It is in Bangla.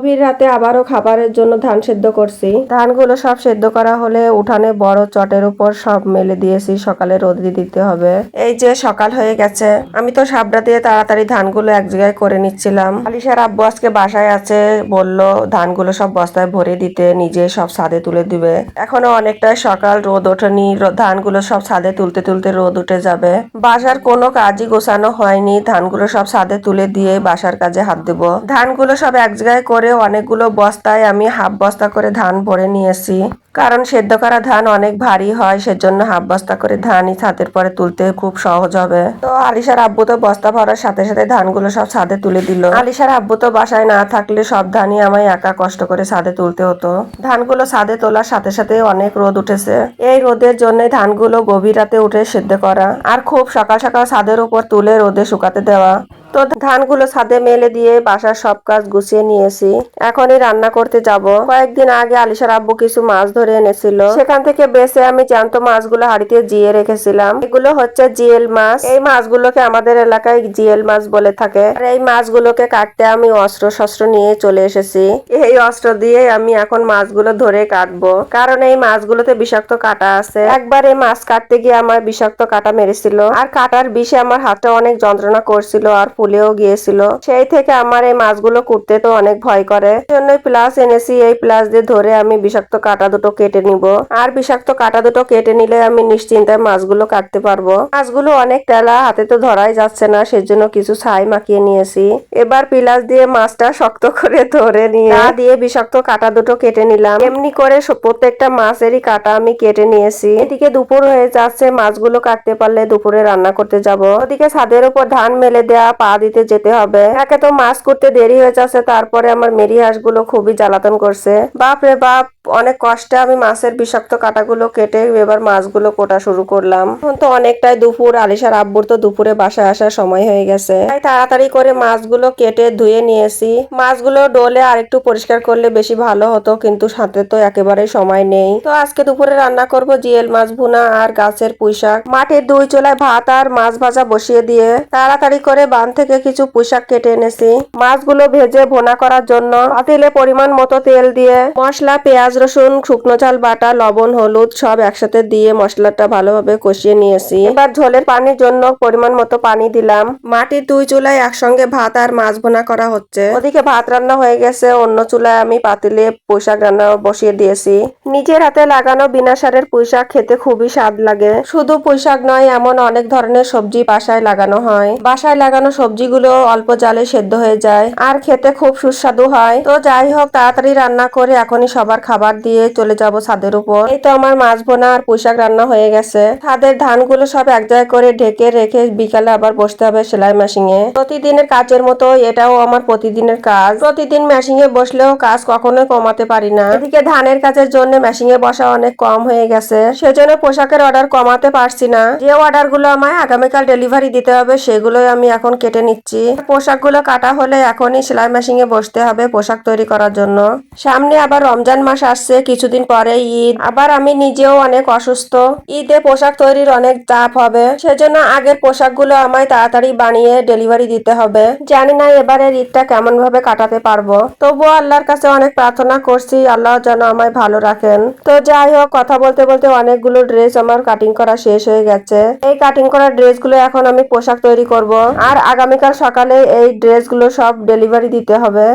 গভীর রাতে আবারও খাবারের জন্য ধান সেদ্ধ করছি। ধানগুলো সব সেদ্ধ করা হলে উঠানে বড় চটের উপর সব মেলে দিয়েছি, সকালে রোদে দিতে হবে। এই যে সকাল হয়ে গেছে, আমি তো সাবড়া দিয়ে তাড়াতাড়ি ধানগুলো এক জায়গায় করে নিচ্ছিলাম। আলিশার আব্বু আজকে বাসায় আছে, বলল ধানগুলো সব বস্তায় ভরে দিতে, নিজে সব ছাদে তুলে দিবে। এখনও অনেকটাই সকাল, রোদ ওঠেনি ধানগুলো সব ছাদে তুলতে তুলতে রোদ উঠে যাবে। বাসার কোনো কাজই গোছানো হয়নি, ধানগুলো সব ছাদে তুলে দিয়ে বাসার কাজে হাত দেব। ধানগুলো সব এক জায়গায় করে অনেকগুলো বস্তায় আমি হাফ বস্তা করে ধান ভরে নিয়েছি। কারণ সেদ্ধ করা ধান অনেক ভারী হয়, সেজন্য হাফ বস্তা করে ধানই ছাদের পরে তুলতে খুব সহজ হবে। তো আলিশার আব্বু তো বস্তা ভরার সাথে সাথে ধানগুলো সব ছাদে তুলে দিল। আলিশার আব্বু তো বাসায় না থাকলে সব ধানই আমায় একা কষ্ট করে ছাদে তুলতে হতো। ধানগুলো ছাদে তোলার সাথে সাথে অনেক রোদ উঠেছে। এই রোদের জন্য ধানগুলো গভীর রাতে উঠে সেদ্ধ করা। আর খুব সকাল সকাল ছাদের উপর তুলে রোদে শুকাতে দেওয়া। তো ধানগুলো ছাদে মেলে দিয়ে বাসার সব কাজ গুছিয়ে নিয়েছি। এখনই রান্না করতে যাব। কয়েকদিন আগে আলিশার আব্বু কিছু মাছ ধরে এনেছিল। সেখান থেকে বেছে আমি জ্যান্ত মাছগুলো হাড়িতে জিয়ে রেখেছিলাম। এগুলো হচ্ছে জিএল মাছ। এই মাছগুলোকে আমাদের এলাকায় জিএল মাছ বলে থাকে। আর এই মাছগুলোকে কাটতে আমি অস্ত্র শস্ত্র নিয়ে চলে এসেছি। এই অস্ত্র দিয়ে আমি এখন মাছগুলো ধরে কাটবো। কারণ এই মাছগুলোতে বিষাক্ত কাটা আছে। একবার এই মাছ কাটতে গিয়ে আমার বিষাক্ত কাটা মেরেছিল। আর কাটার বিষে আমার হাতটা অনেক যন্ত্রণা করছিল। আর ফুলেও গিয়েছিল। সেই থেকে আমার এই মাছগুলো কুটতে তো অনেক ভয় করে। জন্য প্লাস এনেছি এই প্লাস দিয়ে ধরে আমি বিষাক্ত কাটা দুটো কেটে নিব। আর বিষাক্ত কাটা দুটো কেটে নিলে আমি নিশ্চিন্তায় মাছগুলো কাটতে পারব। মাছগুলো অনেক তেলা হাতে তো ধরাই যাচ্ছে না, সেজন্য কিছু ছাই মাখিয়ে নিয়েছি। এবার পিলাস দিয়ে মাছটা শক্ত করে ধরে নিয়ে তা দিয়ে বিষাক্ত কাটা দুটো কেটে নিলাম। এমনি করে প্রত্যেকটা মাছেরই কাটা আমি কেটে নিয়েছি। এদিকে দুপুর হয়ে যাচ্ছে, মাছগুলো কাটতে পারলে দুপুরে রান্না করতে যাব। ওদিকে ছাদের উপর ধান মেলে দেয়া পা দিতে যেতে হবে। একে তো মাছ করতে দেরি হয়ে যাচ্ছে, তারপরে আমার মেরি হাঁসগুলো খুবই জ্বালাতন করছে। বাপ রে বাপ, অনেক কষ্টে আমি মাছের বিষাক্ত কাটাগুলো কেটে এবার মাছগুলো কোটা শুরু করলাম। এখন তো অনেকটাই দুপুর আলিশার আব্বুর তো দুপুরে বাসায় আসার সময় হয়ে গেছে। তাই তাড়াতাড়ি করে মাছগুলো কেটে ধুয়ে নিয়েছি। মাছগুলো ডোলে আর একটু পরিষ্কার করলে বেশি ভালো হতো, কিন্তু সাথে তো একেবারে সময় নেই। তো আজকে দুপুরে রান্না করব জিএল মাছ ভুনা আর গাছের পুঁইশাক। মাঠের দুই চোলায় ভাত আর মাছ ভাজা বসিয়ে দিয়ে তাড়াতাড়ি করে বান থেকে কিছু পুঁইশাক কেটে এনেছি। মাছগুলো ভেজে ভোনা করার জন্য পাতিলে পরিমাণ মতো তেল দিয়ে মশলা, পেঁয়াজ, রসুন, শুকনো ঝাল বাটা, লবণ, হলুদ সব একসাথে দিয়ে মশলাটা ভালোভাবে কষিয়ে নিয়েছি। এবার ঝোলের পানির জন্য পরিমাণ মতো পানি দিলাম। মাটির দুই চুলায় একসঙ্গে ভাত আর মাছ ভোনা করা হচ্ছে। ওদিকে ভাত রান্না হয়ে গেছে, অন্য চুলায় আমি পাতিলে পুঁইশাক রান্না বসিয়ে দিয়েছি। নিজের হাতে লাগানো বিনা সারের পুঁইশাক খেতে খুবই স্বাদ লাগে। শুধু পুঁইশাক নয়, এমন অনেক ধরনের সবজি বাসায় লাগানো হয়। বাসায় লাগানো সবজিগুলো অল্প জালে সেদ্ধ হয়ে যায়। আর খেতে খুব সুস্বাদু হয়। তো যাই হোক, তাড়াতাড়ি রান্না করে এখনই সবার খাবার দিয়ে চলে যাব ছাদের উপর। এই তো আমার মাছ বোনা আর পুঁইশাক রান্না হয়ে গেছে। ছাদের ধানগুলো সব এক জায়গায় করে ঢেকে রেখে বিকালে আবার বসতে হবে সেলাই মেশিন। প্রতিদিনের কাজের মতো এটাও আমার প্রতিদিনের কাজ। প্রতিদিন মেশিন বসলেও কাজ কখনোই কমাতে পারি না। এদিকে ধানের কাজের জন্য মেশিন বসা অনেক কম হয়ে গেছে। সেজন্য পোশাকের অর্ডার কমাতে পারছি না। যে অর্ডারগুলো আমায় আগামীকাল ডেলিভারি দিতে হবে, সেগুলোই আমি এখন কেটে নিচ্ছি। পোশাকগুলো কাটা হলে এখনই সেলাই মেশিন বসতে হবে পোশাক তৈরি করার জন্য। সামনে আবার রমজান মাস আসছে, কিছুদিন পরে ঈদ। আবার আমি নিজেও অনেক অসুস্থ। ঈদে পোশাক তৈরির অনেক চাপ হবে। সেজন্য আগের পোশাকগুলো আমায় তাড়াতাড়ি বানিয়ে ডেলিভারি দিতে হবে। জানি না এবারের ঈদটা কেমন ভাবে কাটাতে পারব। তবুও আল্লাহর কাছে অনেক প্রার্থনা করছি, আল্লাহ যেন আমায় ভালো রাখেন। তো যাই হোক, কথা বলতে বলতে অনেকগুলো ড্রেস আমার কাটিং করা শেষ হয়ে গেছে। এই কাটিং করা ড্রেসগুলো এখন আমি পোশাক তৈরি করব। আর আগামীকাল সকালে এই ড্রেসগুলো সব ডেলিভারি দিতে হবে।